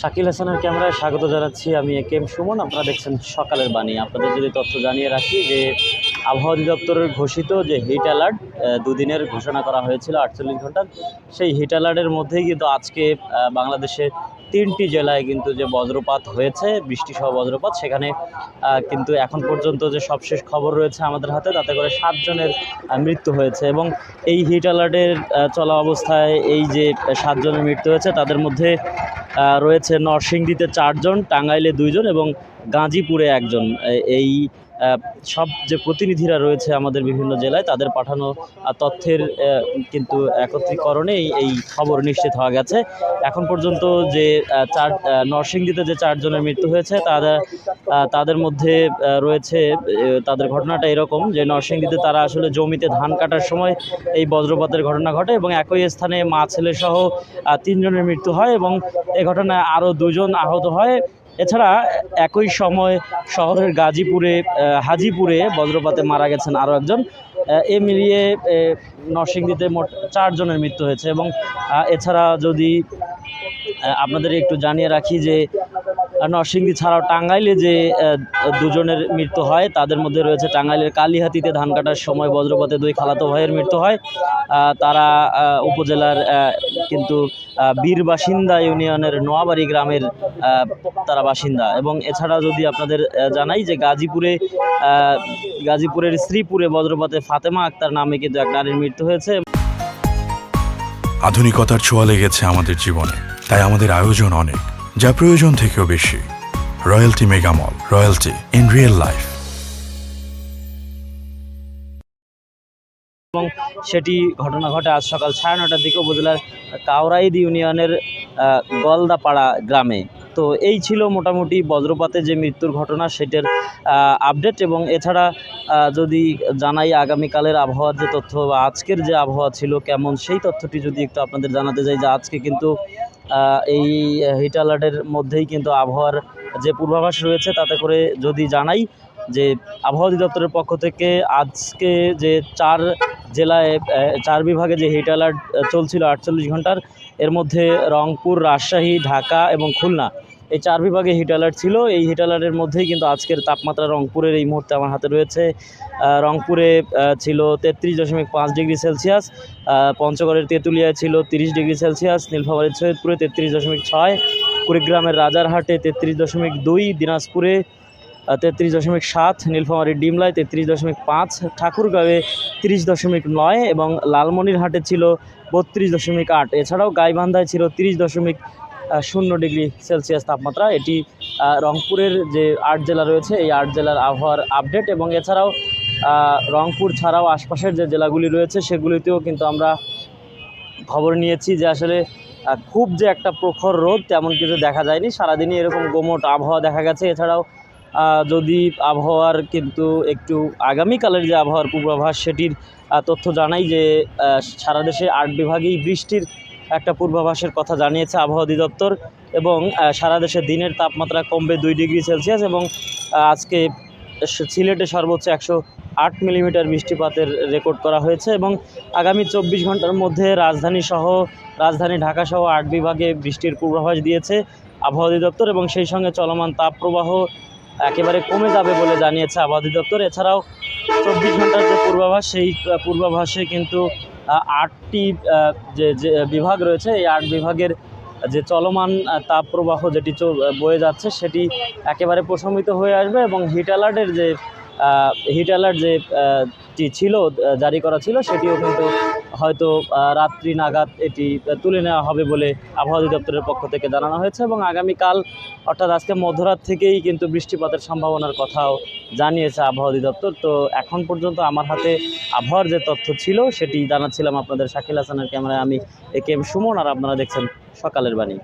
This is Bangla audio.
শাকিল হাসানের ক্যামেরায় স্বাগত জানাচ্ছি আমি এ কেম সুমন। আপনারা দেখছেন সকালের বাণী। আপনাদের যদি তথ্য জানিয়ে রাখি যে আবহাওয়া অধিদপ্তরের ঘোষিত যে হিট অ্যালার্ট দুদিনের ঘোষণা করা হয়েছিল আটচল্লিশ ঘণ্টার, সেই হিট অ্যালার্টের মধ্যেই কিন্তু আজকে বাংলাদেশে তিনটি জেলায় কিন্তু যে বজ্রপাত হয়েছে, বৃষ্টিসহ বজ্রপাত, সেখানে কিন্তু এখন পর্যন্ত যে সবশেষ খবর রয়েছে আমাদের হাতে, তাতে করে সাতজনের মৃত্যু হয়েছে এবং এই হিট অ্যালার্টের চলা অবস্থায় এই যে সাতজনের মৃত্যু হয়েছে, তাদের মধ্যে রয়েছে নরসিংদীতে চারজন টাঙ্গাইলে দুইজন এবং গাজীপুরে একজন এই সব যে প্রতিনিধিরা রয়েছে আমাদের বিভিন্ন জেলায় তাদের পাঠানো তথ্যের কিন্তু একত্রীকরণে এই- খবর নিশ্চিত হওয়া গেছে। এখন পর্যন্ত যে চার নরসিংদীতে যে চারজনের মৃত্যু হয়েছে আহ, তাদের মধ্যে রয়েছে তাদের ঘটনাটা এরকম যে নরসিংদীতে তারা আসলে জমিতে ধান কাটার সময় এই বজ্রপাতের ঘটনা ঘটে এবং একই স্থানে মা ছেলেসহ তিনজনের মৃত্যু হয় এবং এ ঘটনায় আরও দুজন আহত হয়। এছাড়া একই সময় শহরের গাজীপুরে হাজিপুরে বজ্রপাতে মারা গেছেন আরও একজন। এ মিলিয়ে নরসিংদীতে মোট চারজনের মৃত্যু হয়েছে এবং এছাড়া যদি আপনাদের একটু জানিয়ে রাখি যে নরসিংদী ছাড়াও টাঙ্গাইলে যে দুজনের মৃত্যু হয়, তাদের মধ্যে রয়েছে টাঙ্গাইলের কালীহাতিতে ধান কাটার সময় বজ্রপাতে দুই খালাতো ভাইয়ের মৃত্যু হয়। তারা উপজেলার কিন্তু বীর বাসিন্দা ইউনিয়নের নোয়াবাড়ি গ্রামের তারা বাসিন্দা। এবং এছাড়া যদি আপনাদের জানাই যে গাজীপুরে গাজীপুরের শ্রীপুরে বজ্রপাতে ফাতেমা আক্তার নামে কিন্তু এক নারীর মৃত্যু হয়েছে। আধুনিকতার ছোঁয়া লেগেছে আমাদের জীবনে, তাই আমাদের আয়োজন অনেক। যা প্রয়োজন থেকেও বেশি। Royalty megamall, royalty in real life. এবং সেটি ঘটনা ঘটে আজ সকাল সাড়ে নটার দিকে উপজেলার কাউরাইদ ইউনিয়নের গলদাপাড়া গ্রামে। তো এই ছিল মোটামুটি বজ্রপাতে যে মৃত্যুর ঘটনা, সেটার আপডেট এবং এছাড়া যদি জানাই আগামীকালের আবহাওয়ার যে তথ্য বা আজকের যে আবহাওয়া ছিল কেমন, সেই তথ্যটি যদি একটু আপনাদের জানাতে চাই, যে আজকে কিন্তু এই হিট অ্যালার্টের মধ্যেই কিন্তু আবহাওয়ার যে পূর্বাভাস রয়েছে, তাতে করে যদি জানাই যে আবহাওয়া অধিদপ্তরের পক্ষ থেকে আজকে যে চার জেলায় চার বিভাগে যে হিট অ্যালার্ট চলছিল আটচল্লিশ ঘণ্টার, এর মধ্যে রংপুর, রাজশাহী, ঢাকা এবং খুলনা। এই চার বিভাগে হিট অ্যালার্ট ছিল। এই হিট অ্যালার্টের মধ্যেই কিন্তু আজকের তাপমাত্রা রংপুরের এই মুহূর্তে আমার হাতে রয়েছে। রংপুরে ছিল তেত্রিশ দশমিক পাঁচ ডিগ্রি সেলসিয়াস পঞ্চগড়ের তেঁতুলিয়ায় ছিল তিরিশ ডিগ্রি সেলসিয়াস, নীলফামারীর সৈয়দপুরে তেত্রিশ দশমিক ছয়, কুড়িগ্রামের রাজারহাটে তেত্রিশ দশমিক দুই, দিনাজপুরে তেত্রিশ দশমিক সাত, নীলফামারীর ডিমলায় তেত্রিশ দশমিক পাঁচ, ঠাকুরগাঁওয়ে তিরিশ দশমিক নয়, এবং লালমনিরহাটে ছিল বত্রিশ দশমিক আট। এছাড়াও গাইবান্ধায় ছিল তিরিশ দশমিক শূন্য ডিগ্রি সেলসিয়াস তাপমাত্রা। এটি রংপুরের যে আট জেলা রয়েছে, এই আট জেলার আবহাওয়ার আপডেট এবং এছাড়াও রংপুর ছাড়াও আশপাশের যে জেলাগুলি রয়েছে, সেগুলিতেও কিন্তু আমরা খবর নিয়েছি যে আসলে খুব যে একটা প্রখর রোদ তেমন কিছু দেখা যায়নি। সারাদিনই এরকম গোমট আবহাওয়া দেখা গেছে। এছাড়াও যদি আবহাওয়ার কিন্তু একটু আগামীকালের যে আবহাওয়ার পূর্বাভাস, সেটির তথ্য জানাই যে সারা দেশে আট বিভাগেই বৃষ্টির একটা পূর্বাভাসের কথা জানিয়েছে আবহাওয়া অধিদপ্তর এবং সারা দেশে দিনের তাপমাত্রা কমবে দুই ডিগ্রি সেলসিয়াস এবং আজকে সিলেটে সর্বোচ্চ একশো আট মিলিমিটার বৃষ্টিপাতের রেকর্ড করা হয়েছে এবং আগামী চব্বিশ ঘণ্টার মধ্যে রাজধানী সহ, রাজধানী ঢাকা সহ আট বিভাগে বৃষ্টির পূর্বাভাস দিয়েছে আবহাওয়া অধিদপ্তর এবং সেই সঙ্গে চলমান তাপপ্রবাহ একেবারে কমে যাবে বলে জানিয়েছে আবহাওয়া অধিদপ্তর। এছাড়াও চব্বিশ ঘণ্টার যে পূর্বাভাস, সেই পূর্বাভাসে কিন্তু আটটি যে যে বিভাগ রয়েছে, এই আট বিভাগের যে চলমান তাপ প্রবাহ যেটি বয়ে যাচ্ছে, সেটি একেবারে প্রশমিত হয়ে আসবে এবং হিট অ্যালার্টের যে হিট অ্যালার্ট যে আহ, টি ছিল জারি করা ছিল সেটিও কিন্তু হয়তো রাত্রি নাগাদ এটি তুলে নেওয়া হবে বলে আবহাওয়া অধিদপ্তরের পক্ষ থেকে জানানো হয়েছে এবং আগামীকাল অর্থাৎ আজকে মধ্যরাত থেকেই কিন্তু বৃষ্টিপাতের সম্ভাবনার কথাও জানিয়েছে আবহাওয়া অধিদপ্তর। তো এখন পর্যন্ত আমার হাতে আবহাওয়ার যে তথ্য ছিল সেটি জানাচ্ছিলাম আপনাদের শাকিল হাসানের ক্যামেরায় আমি এ কে এম সুমন আর আপনারা দেখছেন সকালের বাণী।